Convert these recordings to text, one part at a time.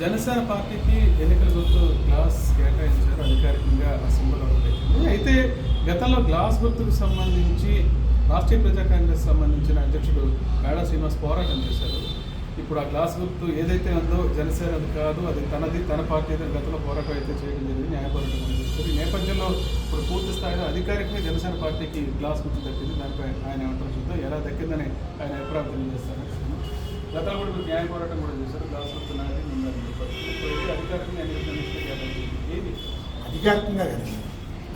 జనసేన పార్టీకి ఎన్నికల గుర్తు గ్లాస్ కేటాయించారు అధికారికంగా ఆ సింబల్ అవుతుంది అయితే గతంలో గ్లాస్ గుర్తుకు సంబంధించి రాష్ట్రీయ ప్రజా కాంగ్రెస్ సంబంధించిన అధ్యక్షుడు మేడా శ్రీనివాస్ పోరాటం చేశారు. ఇప్పుడు ఆ గ్లాస్ గుర్తు ఏదైతే ఉందో జనసేనది కాదు అది తనది తన పార్టీ అయితే గతంలో పోరాటం అయితే చేయడం జరిగింది న్యాయ పోరాటం ఈ నేపథ్యంలో ఇప్పుడు పూర్తి స్థాయిలో అధికారికంగా జనసేన పార్టీకి గ్లాస్ గుర్తు దక్కింది. దానిపై ఆయన ఏమంటారు చూద్దాం. ఎలా దక్కిందని ఆయన అభిప్రాయం తెలియజేస్తారు గతంలో కూడా న్యాయ పోరాటం కూడా చేశారు. అధికారికంగా ఎన్నికల కానీ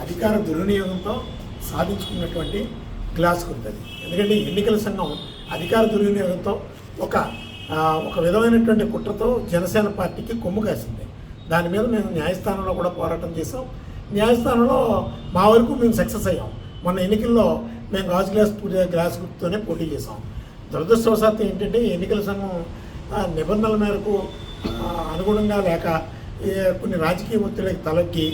అధికార దుర్వినియోగంతో సాధించుకున్నటువంటి గ్లాస్ ఉంటుంది ఎందుకంటే ఎన్నికల సంఘం అధికార దుర్వినియోగంతో ఒక ఒక విధమైనటువంటి కుట్రతో జనసేన పార్టీకి కొమ్ము కాసింది. దాని మీద మేము న్యాయస్థానంలో కూడా పోరాటం చేసాం న్యాయస్థానంలో మా వరకు మేము సక్సెస్ అయ్యాం. మొన్న ఎన్నికల్లో మేము గాజు గ్లాస్ పూజ గ్లాస్ గుర్తుతోనే పోటీ చేసాం దురదృష్టవశాత్తు ఏంటంటే ఎన్నికల సంఘం నిబంధనల మేరకు అనుగుణంగా లేక కొన్ని రాజకీయ ఒత్తిడికి తలెక్కి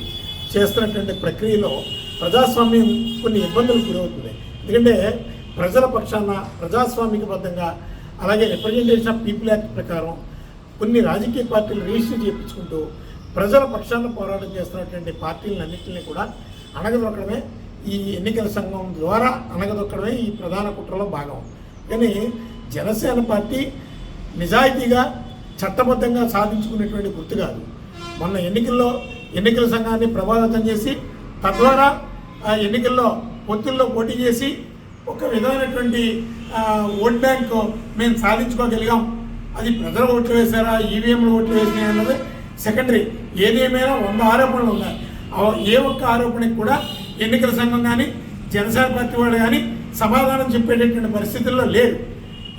చేస్తున్నటువంటి ప్రక్రియలో ప్రజాస్వామ్యం కొన్ని ఇబ్బందులు గురవుతుంది. ఎందుకంటే ప్రజల పక్షాన ప్రజాస్వామికబద్ధంగా అలాగే రిప్రజెంటేషన్ ఆఫ్ పీపుల్ యాక్ట్ ప్రకారం కొన్ని రాజకీయ పార్టీలు రిజిస్టర్ చేయించుకుంటూ ప్రజల పక్షాన పోరాటం చేస్తున్నటువంటి పార్టీలన్నింటినీ కూడా అణగదొక్కడమే. ఈ ఎన్నికల సంఘం ద్వారా అణగదొక్కడమే ఈ ప్రధాన కుట్రలో భాగం. కానీ జనసేన పార్టీ నిజాయితీగా చట్టబద్ధంగా సాధించుకునేటువంటి గుర్తు కాదు. మొన్న ఎన్నికల్లో ఎన్నికల సంఘాన్ని ప్రభావితం చేసి తద్వారా ఆ ఎన్నికల్లో పొత్తుల్లో పోటీ చేసి ఒక విధమైనటువంటి ఓట్ బ్యాంక్ మేము సాధించుకోగలిగాం. అది ప్రజలు ఓట్లు వేశారా ఈవీఎంలు ఓట్లు వేసినాయి అన్నది సెకండరీ. ఏదేమైనా వంద ఆరోపణలు ఉన్నాయి. ఏ ఒక్క ఆరోపణకి కూడా ఎన్నికల సంఘం కానీ జనసేన పార్టీ వాళ్ళు కానీ సమాధానం చెప్పేటటువంటి పరిస్థితుల్లో లేరు.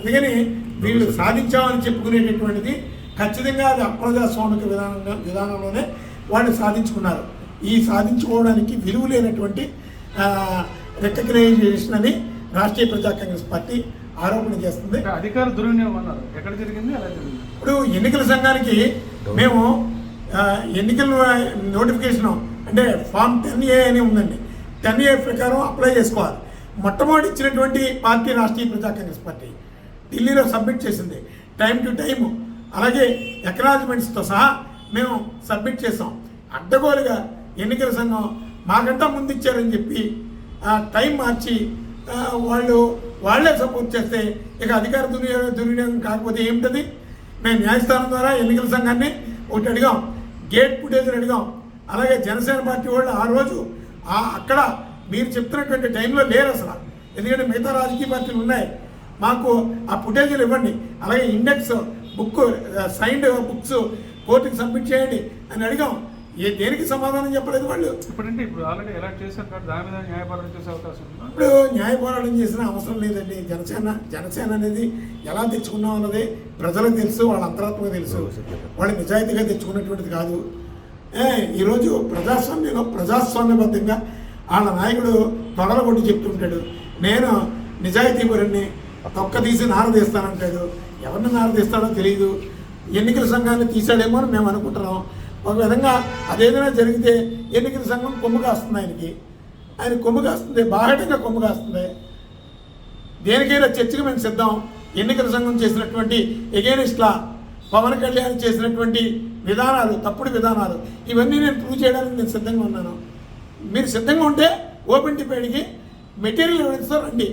అందుకని వీళ్ళు సాధించామని చెప్పుకునేటటువంటిది ఖచ్చితంగా అది అప్రజాస్వామిక విధానంగా విధానంలోనే వాళ్ళు సాధించుకున్నారు. ఈ సాధించుకోవడానికి విలువ లేనటువంటి రికగ్నైజేషన్ అని రాష్ట్రీయ ప్రజా కాంగ్రెస్ పార్టీ ఆరోపణ చేస్తుంది. అధికార దుర్వినియోగం అన్నారు. ఎక్కడ జరిగింది? ఎలా జరిగింది? ఇప్పుడు ఎన్నికల సంఘానికి మేము ఎన్నికల నోటిఫికేషన్ అంటే ఫామ్ టెన్ ఏ అని ఉందండి. టెన్ ఏ ప్రకారం అప్లై చేసుకోవాలి. మొట్టమొదటి ఇచ్చినటువంటి పార్టీ రాష్ట్రీయ ప్రజా కాంగ్రెస్ పార్టీ. ఢిల్లీలో సబ్మిట్ చేసింది. Time to time. అలాగే ఎకనాలజ్మెంట్స్తో సహా మేము సబ్మిట్ చేసాం అడ్డగోలుగా ఎన్నికల సంఘం మాకంటా ముందు ఇచ్చారని చెప్పి టైం మార్చి వాళ్ళు వాళ్ళే సపోర్ట్ చేస్తే ఇక అధికార దుర్వినియోగం దుర్వినియోగం కాకపోతే ఏమిటది? మేము న్యాయస్థానం ద్వారా ఎన్నికల సంఘాన్ని ఒకటి అడిగాం. గేట్ ఫుటేజ్ అడిగాం. అలాగే జనసేన పార్టీ వాళ్ళు ఆ రోజు అక్కడ మీరు చెప్తున్నటువంటి టైంలో లేరు అసలు ఎందుకంటే మిగతా రాజకీయ పార్టీలు ఉన్నాయి. మాకు ఆ ఫుటేజీలు ఇవ్వండి. అలాగే ఇండెక్స్ బుక్ సైన్డ్ బుక్స్ కోర్టుకి సబ్మిట్ చేయండి అని అడిగాం. ఏ దేనికి సమాధానం చెప్పలేదు వాళ్ళు. ఇప్పుడంటే ఇప్పుడు ఆల్రెడీ ఎలా చేశారు కాబట్టి దాని మీద న్యాయ పోరాటం చేసే అవకాశం ఉందా? ఇప్పుడు న్యాయ పోరాటం చేసిన అవసరం లేదండి. జనసేన జనసేన అనేది ఎలా తెచ్చుకున్నాం అన్నది ప్రజలకు తెలుసు వాళ్ళ అంతరాత్మకు తెలుసు. వాళ్ళు నిజాయితీగా తెచ్చుకున్నటువంటిది కాదు. ఏ, ఈరోజు ప్రజాస్వామ్యంలో ప్రజాస్వామ్యబద్ధంగా వాళ్ళ నాయకుడు తొడల కొట్టి చెప్తుంటాడు. నేను నిజాయితీ పరుణ్ణి తొక్క తీసి నారదీస్తానంటాడు ఎవరిని నారదీస్తాడో తెలియదు ఎన్నికల సంఘాన్ని తీసాడేమో అని మేము అనుకుంటున్నాం. ఒక విధంగా అదేదైనా జరిగితే ఎన్నికల సంఘం కొమ్ము కాస్తుంది ఆయనకి. ఆయన కొమ్ము కాస్తుంది బాహటంగా కొమ్ము కాస్తుంది. దేనికైనా చర్చకు మేము సిద్ధం. ఎన్నికల సంఘం చేసినటువంటి ఎగేనిస్ట్లా పవన్ కళ్యాణ్ చేసినటువంటి విధానాలు తప్పుడు విధానాలు ఇవన్నీ నేను ప్రూవ్ చేయడానికి నేను సిద్ధంగా ఉన్నాను. మీరు సిద్ధంగా ఉంటే ఓపెన్ డిబేట్కి మెటీరియల్ ఎవిడెన్స్తో రండి.